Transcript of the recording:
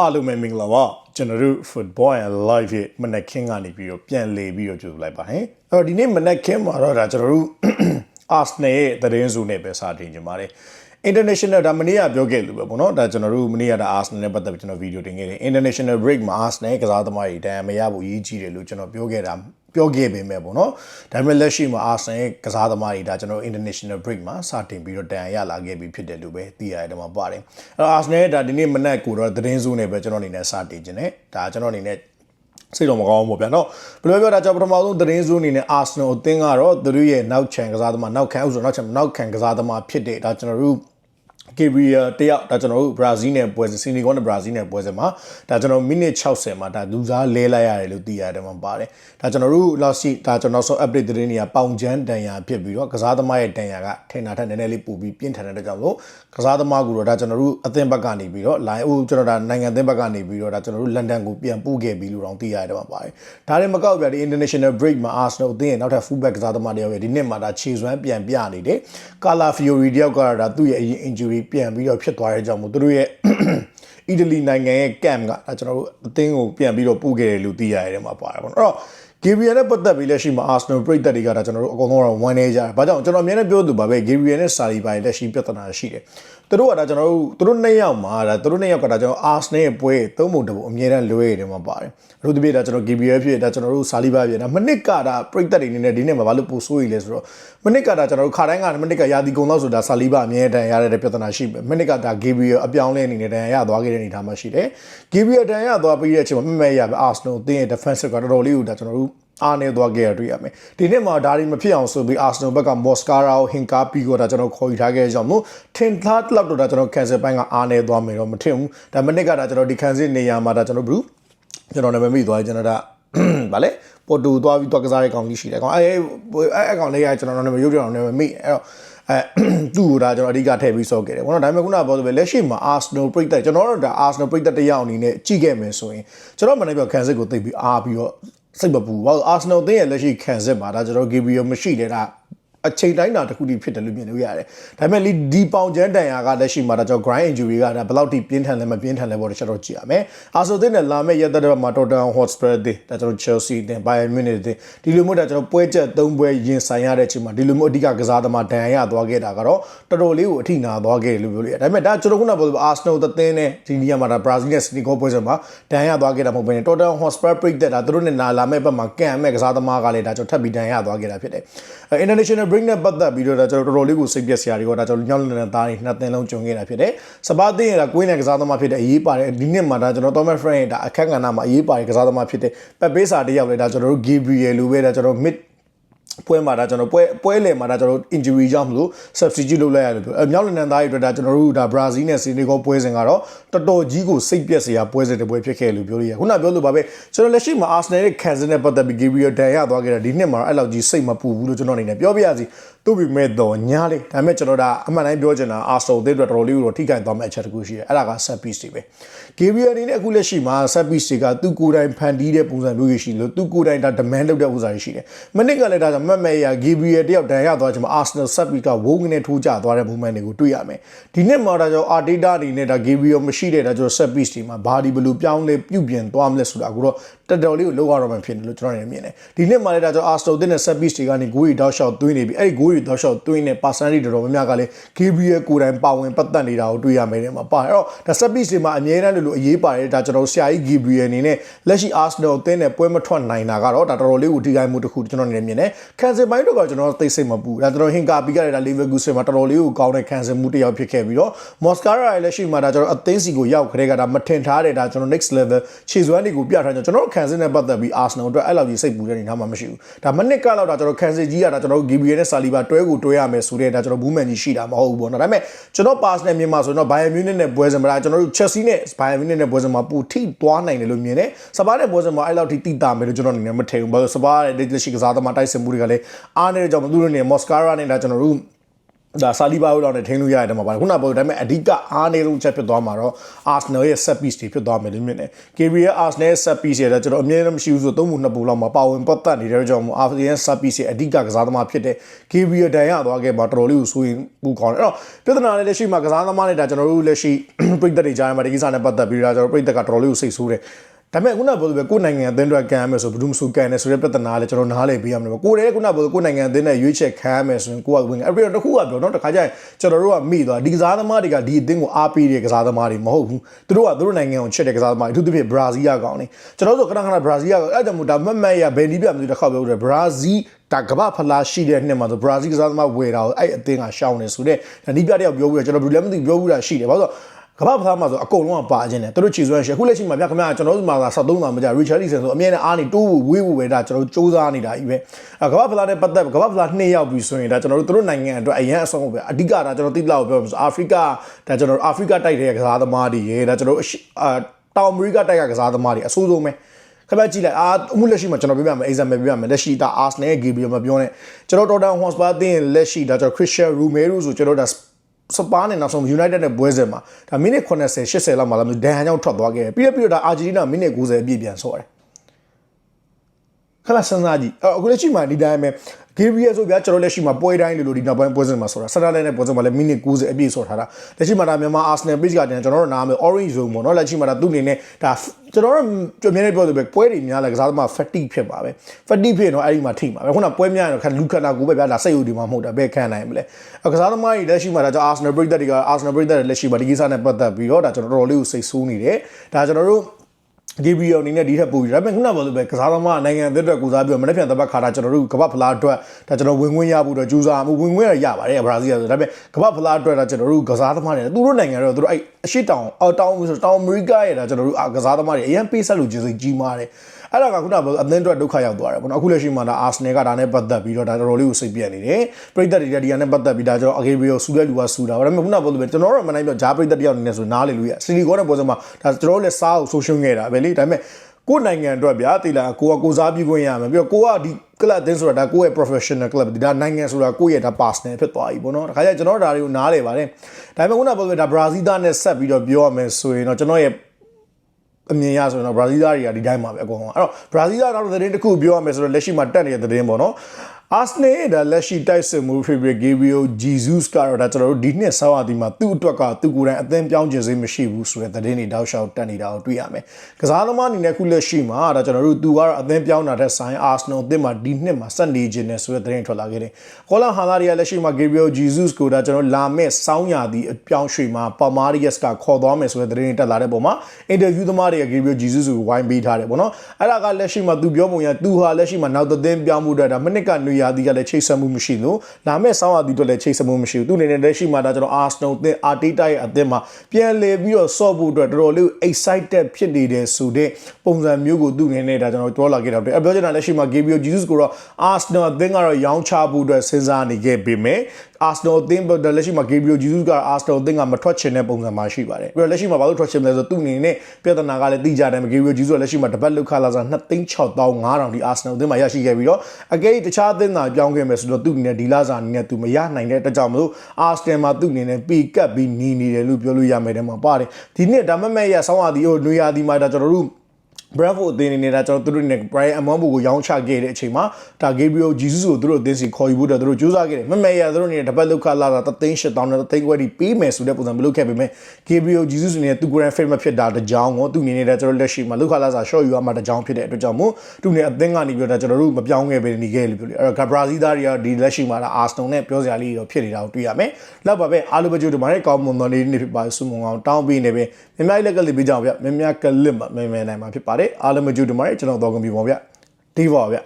အားလုံးပဲမင်္ဂလာပါကျွန်တော်တို့ football and live ရဲ့မနက်ခင်းကနေပြီးတော့ပြန်လေပြီးတော့ကြိုဆိုလိုက်ပါဟင်အဲ့တော့ဒီနေ့မနက်ခင်းမှာတော့ဒါကျွန်တော်တို့ Arsenal ရဲ့သတင်းစုနဲ့ပဲစတင်ကြပါမယ် international ဒါမနေ့ကပြောခဲ့လို့ပဲပေါ့နော်ဒါကျွန်တော်တို့မနေ့ကဒါ Arsenal နဲ့ပတ်သက်ပြီးကျွန်တော်ဗီဒီယိုတင်ခဲ့တယ် international break မှာ Arsenal ကစားသမားတွေတန်မရဖို့အရေးကြီးတယ်လို့ကျွန်တော်ပြောခဲ့တာ ပြောခဲ့ပေမဲ့ပေါ့နော်ဒါပေမဲ့လက်ရှိမှာအာဆန်ရဲ့ကစားသမားတွေဒါကျွန်တော် international break မှာစတင်ပြီးတော့တန်ရလာခဲ့ပြီးဖြစ်တယ်လို့ပဲသိရတယ်မှာပါတယ်အဲ့တော့အာဆန်ရဲ့ဒါဒီနေ့မနက်ကိုတော့သတင်းစုနဲ့ပဲကျွန်တော်အနေနဲ့စတင်ခြင်းနဲ့ဒါကျွန်တော်အနေနဲ့စိတ်တော့မကောင်းဘူးဗျာနော်ဘယ်လိုပြောတာကျွန်တော်ပထမဆုံးသတင်းစိုးအနေနဲ့ Arsenal အသင်းကတော့သူတို့ရဲ့နောက်ချန်ကစားသမားနောက်ခံဥစ္စာနောက်ချန်နောက်ခံကစားသမားဖြစ်တဲ့ဒါကျွန်တော်တို့ Gabriel တယောက်ဒါကျွန်တော်တို့ဘရာဇီးနဲ့ပွဲစဉ်စီနီဂေါနဲ့ဘရာဇီးနဲ့ပွဲစဉ်မှာဒါကျွန်တော်မိနစ်60မှာဒါလူစားလဲလိုက်ရတယ်လို့သိရတယ်မှာပါတယ်ဒါကျွန်တော်တို့လောက်ရှိဒါကျွန်တော်ဆို update သတင်းတွေကပေါင်ချမ်းတန်ရာဖြစ်ပြီးတော့ကစားသမားရဲ့တန်ရာကထင်တာထက်နည်းနည်းလေးပိုပြီးပြင်းထန်တဲ့ကြောင့်လို့ကစားသမားကတော့ဒါကျွန်တော်တို့အသင်းဘက်ကနေပြီးတော့ line အိုးကျွန်တော်ဒါနိုင်ငံအသင်းဘက်ကနေပြီးတော့ဒါကျွန်တော်တို့လန်ဒန်ကိုပြန်ပို့ခဲ့ပြီးလို့တော့သိရတယ်မှာပါတယ်ဒါလည်းမကောက်ပြဒီ international break မှာ Arsenal အသင်းရဲ့နောက်ထပ် fullback ကစားသမားတယောက်ရဲ့ဒီနှစ်မှာဒါခြေစွမ်းပြန်ပြနေတယ် Cala Fiori တယောက်ကဒါသူ့ရဲ့အရင် injury ပြန်ပြီးတော့ဖြစ်သွားတဲ့ကြောင့်မို့သူတို့ရဲ့အီတလီနိုင်ငံရဲ့ camp ကဒါကျွန်တော်တို့အသင်းကိုပြန်ပြီးတော့ပို့ခဲ့တယ်လို့သိရတယ်မှာပါတယ်ပေါ့နော်အဲ့တော့ Gabriel နဲ့ပတ်သက်ပြီးလက်ရှိမှာ Arsenal ပြည်သက်တွေကဒါကျွန်တော်တို့အကုန်လုံးတော့ဝမ်းနေကြတယ်။ဘာကြောင့်ကျွန်တော်အများနဲ့ပြောသူပါပဲ Gabriel နဲ့ Saliba ရဲ့လက်ရှိပြဿနာရှိတယ်။ သူတို့ကဒါကျွန်တော်တို့သူတို့နှစ်ယောက်မှာဒါသူတို့နှစ်ယောက်ကဒါကျွန်တော် Arsenal ရဲ့ပွဲသုံးပုံတစ်ပုံအမြဲတမ်းလွဲရတယ်မှာပါတယ်။တို့တပြည့်ဒါကျွန်တော် Gabriel ဖြစ်ဒါကျွန်တော်တို့ Saliba ဖြစ်ဒါမနစ်ကဒါပြည်သက်တွေနေနဲ့ဒီနေ့မှာဘာလို့ပိုဆိုးရလဲဆိုတော့မနစ်ကဒါကျွန်တော်တို့ခါတိုင်းကမနစ်ကရာသီကုန်လောက်ဆိုတာ Saliba အမြဲတမ်းရတဲ့ပြဿနာရှိပဲမနစ်ကဒါ Gabriel အပြောင်းလဲအနေနဲ့တန်ရသွားခဲ့တဲ့အနေအထားမှာရှိတယ်။ Gabriel တန်ရသွားပြီးတဲ့အချိန်မှာမမဲ့ရပဲ Arsenal တင်းရဲ့ defensive ကတော်တော်လေးကိုဒါကျွန်တော်တို့ အားနေသွားခဲ့ရတွေ့ရမယ်ဒီနေ့မှာဒါတွေမဖြစ်အောင်ဆိုပြီး Arsenal ဘက်က Moscara ကို Hinkapi ကိုဒါကျွန်တော်ခေါ်ယူထားခဲ့ကြအောင်မို့ထင်သားလောက်တော့ဒါကျွန်တော် cancel ပိုင်းကအားနေသွားမယ်တော့မထင်ဘူးဒါမနစ်ကဒါကျွန်တော်ဒီ cancel နေရာမှာဒါကျွန်တော်ဘူးကျွန်တော်နာမည်မိသွားကျွန်တော်ဒါဗာလေပေါ်တူသွားပြီးသွားကစားတဲ့ကောင်ကြီးရှိတယ်ကောင်အဲအဲအကောင်လေးကကျွန်တော်နာမည်ရုပ်ပြအောင်နာမည်မိအဲ့တော့အဲသူ့ကိုဒါကျွန်တော်အဓိကထည့်ပြီးစောခဲ့တယ်ဘောနော်ဒါပေမဲ့ခုနကပြောသလိုပဲလက်ရှိမှာ Arsenal ပြိတက်ကျွန်တော်တို့ဒါ Arsenal ပြိတက်တယောက်အနေနဲ့ကြည့်ခဲ့မယ်ဆိုရင်ကျွန်တော်မနေ့ကခံစစ်ကိုသိပြီးအားပြီးတော့ စိတ်မပူဘာလို့ Arsenal အသင်းရဲ့လက်ရှိခံစစ်မှာဒါကျွန်တော် Gabriel မရှိတဲ့ဒါ အချိန်တိုင်းတာတစ်ခုတည်းဖြစ်တယ်လို့မြင်လို့ရတယ်။ဒါပေမဲ့ဒီပေါင်ချမ်းတန်ရာကလက်ရှိမှာဒါကြောင့် grind injury ကဒါဘယ်လောက်ထိပြင်းထန်လဲမပြင်းထန်လဲပေါ့တချက်တော့ကြည့်ရမယ်။အာဆိုသင်းနဲ့လာမဲ့ရက်သက်တဲ့မှာ Tottenham Hotspur တဲ့ဒါကျွန်တော် Chelsea တဲ့ Bayern Munich တဲ့ဒီလိုမျိုးဒါကျွန်တော်ပွဲချက်၃ပွဲရင်ဆိုင်ရတဲ့အချိန်မှာဒီလိုမျိုးအဓိကကစားသမားဒဏ်ရာရသွားခဲ့တာကတော့တော်တော်လေးကိုအထိနာသွားခဲ့တယ်လို့ပြောလို့ရတယ်။ဒါပေမဲ့ဒါကျွန်တော်ခုနကပြောလို့ Arsenal သင်းနဲ့ဒီနေရာမှာဒါ Brazil နဲ့ City ကိုပွဲစဉ်မှာဒဏ်ရာရသွားခဲ့တာမဟုတ်ဘဲနဲ့ Tottenham Hotspur ပြိတ်တဲ့ဒါသူတို့နဲ့လာမဲ့ဘက်မှာကန်မဲ့ကစားသမားကလည်းဒါကျွန်တော်ထပ်ပြီးဒဏ်ရာရသွားခဲ့တာဖြစ်တယ်။ International break နဲ့ပတ်သက်ပြီးတော့ဒါကျွန်တော်တော်တော်လေးကိုစိတ်ပြက်စရာတွေကဒါကျွန်တော်ညောင်းလည်တဲ့သားတွေနှစ်သင်းလုံးကြုံခဲ့တာဖြစ်တယ်။စပါးတင်းရတာကွင်းနဲ့ကစားသမားဖြစ်တဲ့အရေးပါတယ်ဒီနှစ်မှာဒါကျွန်တော် Thomas Frank ဒါအခက်ကဏ္ဍမှာအရေးပါတယ်ကစားသမားဖြစ်တဲ့ပက်ပေးစာတယောက်လေဒါကျွန်တော်တို့ Gabriel လိုပဲဒါကျွန်တော် mid ပွဲမှာဒါကျွန်တော်ပွဲပွဲလည်မှာဒါကျွန်တော် injury ကြောင့်မလို့ substitute လုပ်လိုက်ရတယ်ပြောအဲမြောက်လန်ဒန်သားတွေအတွက်ဒါကျွန်တော်တို့ဒါ Brazil နဲ့ Senegal ပွဲစဉ်ကတော့တော်တော်ကြီးကိုစိတ်ပြက်စရာပွဲစဉ်တစ်ပွဲဖြစ်ခဲ့လို့ပြောလို့ရခုနပြောလို့ပါပဲကျွန်တော်လက်ရှိမှာ Arsenal ရဲ့ Kansas နဲ့ပတ်သက်ပြီး Gabriel ဒဏ်ရသွားခဲ့တာဒီနှစ်မှာအဲ့လောက်ကြီးစိတ်မပူဘူးလို့ကျွန်တော်အနေနဲ့ပြောပြရစီသူ့ပေမဲ့တော့ညားလေဒါပေမဲ့ကျွန်တော်ဒါအမှန်တိုင်းပြောချင်တာ Arsenal အသင်းအတွက်တော်တော်လေးကိုတော့ထိခိုက်သွားမယ့်အချက်တစ်ခုရှိတယ်အဲ့ဒါက set piece တွေပဲ Gabriel အနေနဲ့အခုလက်ရှိမှာ set piece တွေကသူ့ကိုယ်တိုင်ဖန်တီးတဲ့ပုံစံမျိုးရှိလို့သူ့ကိုယ်တိုင်ဒါ demand လုပ်တဲ့ဥစ္စာတွေရှိတယ်မနစ်ကလည်းဒါကြောင့်မတ်မဲရ Gabriel တယောက်ဒဏ်ရသွားချင်မှာ Arsenal set piece ကဝုန်းကနေထိုးကျသွားတဲ့ movement တွေကိုတွေ့ရမယ်ဒီနှစ်မှာဒါကြောင့် Arteta အနေနဲ့ဒါ Gabriel မရှိတဲ့ဒါကြောင့် set piece တွေမှာဘာဒီဘယ်လိုပြောင်းလဲပြုပြင်သွားမလဲဆိုတာကိုတော့ တော်တော်လေးကိုလောက်ရတော့မှဖြစ်တယ်လို့ကျွန်တော်နေမြင်တယ်ဒီနှစ်မှာလည်းဒါကြောင့် Arsenal တဲ့ set piece တွေကနေဂိုးရီတောက်လျှောက်သွင်းနေပြီအဲ့ဒီဂိုးရီတောက်လျှောက်သွင်းနေ personality တော်တော်များများကလည်း Gabriel ကိုယ်တိုင်ပါဝင်ပတ်သက်နေတာကိုတွေ့ရမယ်တဲ့မှာပါအဲ့တော့ဒါ set piece တွေမှာအများအားလို့လို့အရေးပါတယ်ဒါကျွန်တော်ဆရာကြီး Gabriel အနေနဲ့လက်ရှိ Arsenal အသင်းနဲ့ပွဲမထွက်နိုင်တာကတော့ဒါတော်တော်လေးကိုထိခိုက်မှုတစ်ခုကျွန်တော်နေမြင်တယ် cancel ပိုင်းတော့ကျွန်တော်သိစိတ်မပူဒါကျွန်တော်ဟင်ကာပီကလည်းဒါ Leverkusen မှာတော်တော်လေးကိုကောင်းတဲ့ cancel မှုတစ်ယောက်ဖြစ်ခဲ့ပြီးတော့ Moscara ရဲ့လက်ရှိမှာဒါကျွန်တော်အသင်းစီကိုရောက်ခတဲ့ကဒါမထင်ထားတဲ့ဒါကျွန်တော် next level ခြေစွမ်းတွေကိုပြထားကြကျွန်တော် cancel နဲ့ပတ်သက်ပြီး Arsenal အတွက်အဲ့လောက်ကြီးစိတ်ပူတဲ့အနေထားမှမရှိဘူးဒါမနစ်ကလောက်ဒါကျွန်တော် cancel ကြီးကဒါကျွန်တော် Gabriel နဲ့ Saliba တွဲကိုတွဲရမယ်ဆိုတဲ့ဒါကျွန်တော် movement ကြီးရှိတာမဟုတ်ဘူးပေါ့နော်ဒါပေမဲ့ကျွန်တော် pass နဲ့မြင်မှာဆိုတော့ Bayern Munich နဲ့ပွဲစဉ်မှာကျွန်တော်တို့ Chelsea နဲ့ Bayern Munich နဲ့ပွဲစဉ်မှာပူထိသွားနိုင်တယ်လို့မြင်တယ်စပါးနဲ့ပွဲစဉ်မှာအဲ့လောက်ထိတိတာမယ်လို့ကျွန်တော်အနေနဲ့မထင်ဘူးဘာလို့စပါးရဲ့လက်ရှိကစားသမားတိုက်စစ်မှုတွေကလည်းအားနေတဲ့ကြောင့်သူတို့နေ Moscara နဲ့ဒါကျွန်တော်တို့ ဒါဆာလီဘာတို့တော့နဲ့ထိန်းလို့ရတဲ့မှာပါတယ်ခုနကပြောဒါပေမဲ့အဓိကအားနေဆုံးချက်ဖြစ်သွားမှာတော့ Arsenal ရဲ့ set piece တွေဖြစ်သွားမယ်လို့မြင်တယ် KB ရဲ့ Arsenal ရဲ့ set piece တွေကျွန်တော်အမြဲတမ်းမရှိဘူးဆိုသုံးမှုနှစ်ပုံလောက်မှာပါဝင်ပတ်သက်နေတဲ့ကြောင့်မို့ Arsenal ရဲ့ set piece ရဲ့အဓိကကစားသမားဖြစ်တဲ့ KB ရဲ့ဒဏ်ရသွားခဲ့မှာတော်တော်လေးကိုဆိုရင်ပူကောင်းတယ်အဲ့တော့ပြဿနာလည်းလက်ရှိမှာကစားသမားတွေဒါကျွန်တော်တို့လက်ရှိပြည်သက်တွေကြားမှာဒီကိစ္စနဲ့ပတ်သက်ပြီးတော့ကျွန်တော်ပြည်သက်ကတော်တော်လေးကိုစိတ်ဆိုးတယ် ဒါပေမဲ့ခုနကပြောလို့ပဲကိုယ်နိုင်ငံအသင်းအတွက်ကမ်းရမယ်ဆိုဘယ်သူမှမဆိုကန်တယ်ဆိုတဲ့ပြဿနာလည်းကျွန်တော်နားလည်ပေးရမှာကိုယ်လည်းခုနကပြောလို့ကိုယ်နိုင်ငံအသင်းနဲ့ရွေးချက်ခံရမယ်ဆိုရင်ကိုယ်ကဝင်အဲ့ပြီးတော့တစ်ခုကပြောတော့တစ်ခါကျရင်ကျွန်တော်တို့ကမိသွားဒီကစားသမားတွေကဒီအသင်းကိုအားပေးတဲ့ကစားသမားတွေမဟုတ်ဘူးသူတို့ကသူတို့နိုင်ငံကိုချစ်တဲ့ကစားသမားတွေအထူးသဖြင့်ဘရာဇီးကကောင်းနေကျွန်တော်တို့ဆိုခဏခဏဘရာဇီးကအဲ့ဒါမှဒါမတ်မတ်ရဘယ်လီပြမသိတစ်ခါပြောတယ်ဘရာဇီးဒါကမ္ဘာဖလားရှိတဲ့နှစ်မှာဆိုဘရာဇီးကစားသမားဝယ်တာကိုအဲ့အသင်းကရှောင်းနေဆိုတဲ့ဒါနီးပြတယောက်ပြောပြီးတော့ကျွန်တော်ဘယ်လိုလဲမသိပြောဘူးတာရှိတယ်ဘာလို့ ကမ္ဘာဖလားမှာဆိုအကုန်လုံးကပါခြင်းတယ်သူတို့ခြေစွမ်းရှိအခုလက်ရှိမှာဗျခင်ဗျာကျွန်တော်တို့မှာ73တာမကြ Richarlison ဆိုအမြဲတမ်းအားနေတိုးဖို့ဝေးဖို့ပဲဒါကျွန်တော်တို့စူးစမ်းနေတာကြီးပဲကမ္ဘာဖလားနဲ့ပတ်သက်ကမ္ဘာဖလားနှစ်ယောက်ပြီဆိုရင်ဒါကျွန်တော်တို့တို့နိုင်ငံအတွက်အရန်အဆုံးပဲအဓိကဒါကျွန်တော်တိလောက်ပြောမှာဆိုအာဖရိကဒါကျွန်တော်အာဖရိကတိုက်တဲ့ကစားသမားတွေရေဒါကျွန်တော်တို့အာတောင်အမေရိကတိုက်ကကစားသမားတွေအဆိုးဆုံးပဲခမကြည့်လိုက်အာအမှုလက်ရှိမှာကျွန်တော်ပြပြမယ် example ပြပြမယ်လက်ရှိဒါ Arsenal ရဲ့ game မပြောနဲ့ကျွန်တော် Tottenham Hotspur အသင်းလက်ရှိဒါကျွန်တော် Christian Romero ဆိုကျွန်တော်ဒါ စပါးနဲ့နောက်ဆုံး United နဲ့ပွဲစဉ်မှာဒါမိနစ်80 80လောက်မှလာမျိုးဒန်ဟန်ကြောင့်ထွက်သွားခဲ့ပြီးတော့ပြီးတော့ဒါအာဂျီတီးနားမိနစ်90အပြည့်ပြန်ဆော့တယ် ခဏစဉ်းစားကြည့်အခုလက်ရှိမှာဒီတိုင်းပဲ Gabriel ဆိုဗျာကျွန်တော်လက်ရှိမှာပွဲတိုင်းလို့လို့ဒီနောက်ပိုင်းပွဲစဉ်မှာဆိုတာဆတာလဲနဲ့ပွဲစဉ်မှာလည်းမိနစ်90အပြည့်ဆော့ထားတာလက်ရှိမှာဒါမြန်မာ Arsenal page ကတင်ကျွန်တော်တို့နားမယ် Orange Zone ပေါ့နော်လက်ရှိမှာဒါသူ့အနေနဲ့ဒါကျွန်တော်တို့ကြွမြဲနေပြောလို့ပဲပွဲတွေများလဲကစားသမား fatigue ဖြစ်ပါပဲ fatigue ဖြစ်ရင်တော့အဲ့ဒီမှာထိမှာပဲခုနပွဲများရင်တော့ခက်လူခက်တာကိုပဲဗျာဒါစိတ်ယူဒီမှာမဟုတ်တာဘယ်ခံနိုင်မလဲကစားသမားတွေလက်ရှိမှာဒါကြောင့် Arsenal ပြည်သက်တွေက Arsenal ပြည်သက်တွေလက်ရှိမှာဒီကိစ္စနဲ့ပတ်သက်ပြီးတော့ဒါကျွန်တော်တော်တော်လေးကိုစိတ်ဆိုးနေတယ်ဒါကျွန်တော်တို့ GBO အနေနဲ့ဒီထက်ပိုပြီးဒါပေမဲ့ခုနကပြောလို့ပဲကစားသမားနိုင်ငံအသစ်အတွက်ကူစားပြီးတော့မနေ့ပြန်တပတ်ခါတာကျွန်တော်တို့ကမ္ဘာဖလားအတွက်ဒါကျွန်တော်ဝင်ဝင်ရဖို့အတွက်ကြိုးစားမှုဝင်ဝင်ရရပါတယ်ဘရာဇီးကဆိုဒါပေမဲ့ကမ္ဘာဖလားအတွက်ဒါကျွန်တော်တို့ကစားသမားတွေသူတို့နိုင်ငံတော့သူတို့အဲ့အရှိတောင်အော်တောင်ဆိုတောင်အမေရိကရဲ့ဒါကျွန်တော်တို့ကစားသမားတွေအရင်ပေးဆက်လို့ခြင်းစိတ်ကြီးမားတယ် အဲ့ဒါကခုနကအသင်းအတွက်ဒုက္ခရောက်သွားတယ်ပေါ့နော်အခုလက်ရှိမှာဒါအာဆနယ်ကဒါနဲ့ပတ်သက်ပြီးတော့ဒါတော်တော်လေးကိုစိတ်ပြက်နေတယ်ပြည်သက်တွေဒီကနဲ့ပတ်သက်ပြီးဒါကျွန်တော်အဂေဘီယိုဆူတဲ့လူကဆူတာဒါပေမဲ့ခုနကပြောလို့ပဲကျွန်တော်တို့မနိုင်ပြဂျာပြည်သက်တယောက်အနေနဲ့ဆိုနားလေလို့ရစီလီကောနဲ့ပေါ်စမှာဒါကျွန်တော်တို့လည်းစားအောင်ဆိုရှုံခဲ့တာပဲလေဒါပေမဲ့ကိုယ်နိုင်ငံအတွက်ဗျာတိလာကိုကကိုစားပြုခွင့်ရမယ်ပြီးတော့ကိုကဒီ club တင်းဆိုတာဒါကိုယ့်ရဲ့ professional club ဒီဒါနိုင်ငံဆိုတာကိုယ့်ရဲ့ဒါ personal ဖြစ်သွားပြီပေါ့နော်ဒါခါကျကျွန်တော်ဒါတွေကိုနားလေပါတယ်ဒါပေမဲ့ခုနကပြောလို့ဒါဘရာဇီးသားနဲ့ဆက်ပြီးတော့ပြောရမယ်ဆိုရင်တော့ကျွန်တော်ရဲ့ အမြင်ရဆိုရင်တော့ဘရာဇီးသားတွေကဒီတိုင်းပါပဲအကုန်လုံးအဲ့တော့ဘရာဇီးသားနောက်သတင်းတစ်ခုပြောရမယ်ဆိုတော့လက်ရှိမှာတက်နေတဲ့သတင်းပေါ့နော် အာစနယ်ဒါလက်ရှိတိုက်စစ်မှုဖေဗရီဂေဘရီယိုဂျီဇုစ်ကတော့ဒါကျွန်တော်တို့ဒီနှစ်ဆောင်းရာသီမှာသူ့အတွက်ကသူ့ကိုယ်တိုင်အသင်းပြောင်းခြင်းစိမရှိဘူးဆိုတဲ့သတင်းတွေတောက်လျှောက်တက်နေတာကိုတွေ့ရမယ်။ကစားသမားအနေနဲ့ခုလက်ရှိမှာဒါကျွန်တော်တို့သူကတော့အသင်းပြောင်းတာတဲ့ဆိုင်အာစနယ်အသင်းမှာဒီနှစ်မှာဆက်နေခြင်းနဲ့ဆိုတဲ့သတင်းထွက်လာခဲ့တယ်။ကောလာဟာလာရီကလက်ရှိမှာဂေဘရီယိုဂျီဇုစ်ကိုဒါကျွန်တော်လာမဲ့ဆောင်းရာသီအပြောင်းရွှေ့မှာပါမာရီယက်စ်ကခေါ်သွားမယ်ဆိုတဲ့သတင်းတွေတက်လာတဲ့ပုံမှာအင်တာဗျူးသမားတွေကဂေဘရီယိုဂျီဇုစ်ကိုဝိုင်းပေးထားတယ်ပေါ့နော်။အဲ့ဒါကလက်ရှိမှာသူပြောပုံရသူဟာလက်ရှိမှာနောက်သင်းပြောင်းမှုအတွက်ဒါမနစ်ကနေရာသီကလည်းချိတ်ဆက်မှုမရှိလို့လာမဲ့ဆောင်းရာသီအတွက်လည်းချိတ်ဆက်မှုမရှိဘူးသူအနေနဲ့လက်ရှိမှာဒါကျွန်တော် Arsenal အသင်း Arteta ရဲ့အသင်းမှာပြန်လည်ပြီးတော့ဆော့ဖို့အတွက်တော်တော်လေး excited ဖြစ်နေတယ်ဆိုတဲ့ပုံစံမျိုးကိုသူအနေနဲ့ဒါကျွန်တော်ပြောလာခဲ့တာတဲ့ပြောချင်တာလက်ရှိမှာ Gabriel Jesus ကိုတော့ Arsenal အသင်းကတော့ရောင်းချဖို့အတွက်စဉ်းစားနေခဲ့ပေမဲ့ Arsenal အသင်းလက်ရှိမှာ Gabriel Jesus က Arsenal အသင်းကမထွက်ချင်တဲ့ပုံစံမှာရှိပါတယ်ပြီးတော့လက်ရှိမှာဘာလို့ထွက်ချင်မလဲဆိုတော့သူ့အနေနဲ့ပြဿနာကလည်းသိကြတယ် Gabriel Jesus ကလက်ရှိမှာတပတ်လောက်ခလာစား2,6500ဒီ Arsenal အသင်းမှာရရှိခဲ့ပြီးတော့အကယ်တခြားအသင်းသာပြောင်းခဲ့မယ်ဆိုတော့သူ့အနေနဲ့ဒီလာစာအနေနဲ့သူမရနိုင်တဲ့အတွက်ကြောင့်မလို့ Arsenal မှာသူ့အနေနဲ့ပေကပ်ပြီးနေနေတယ်လို့ပြောလို့ရမယ်တဲ့မှာပါတယ်ဒီနှစ်ဒါမဲ့မဲ့ရဆောင်းရာသီဟိုနွေရာသီမှာဒါကျွန်တော်တို့ Bravo အသင်းအနေနဲ့ဒါကျွန်တော်တို့နဲ့ Brian Amambo ကိုရောင်းချခဲ့တဲ့အချိန်မှာဒါ Gabriel Jesus ကိုတို့အသင်းစီခေါ်ယူဖို့တော့တို့စူးစမ်းခဲ့တယ်မမေရတို့အနေနဲ့တပတ်လောက်ခလာတာတသိန်း8000နဲ့တသိန်းခွဲဒီပေးမယ်ဆိုတဲ့ပုံစံမလုပ်ခဲ့ပေမဲ့ Gabriel Jesus အနေနဲ့သူ grand fit မဖြစ်တာတကြောင်ကိုသူအနေနဲ့ဒါကျွန်တော်လက်ရှိမှာလောက်ခလာစာ short ယူရမှာတကြောင်ဖြစ်တဲ့အတွက်ကြောင့်မို့သူနဲ့အသင်းကနေပြီးတော့ကျွန်တော်တို့မပြောင်းခဲ့ပဲနေခဲ့လို့ပြောလို့အဲ့တော့ Brazil သားတွေကဒီလက်ရှိမှာဒါ Arsenal နဲ့ပြောစရာလေးတော့ဖြစ်နေတာကိုတွေ့ရမယ်လောက်ပါပဲအားလုံးပဲကြိုးတမားနဲ့ကောင်းမွန်တော်လေးနေဖြစ်ပါဆုမွန်အောင်တောင်းပေးနေပဲမြမလက်ကလေးပေးကြအောင်ဗျမြမကလစ်မှာမြမနိုင်မှာဖြစ်ပါတယ်အားလုံးပဲကြိုးတမားနဲ့ကျွန်တော်တော့ကံပြပါဗျဒီပါဗျ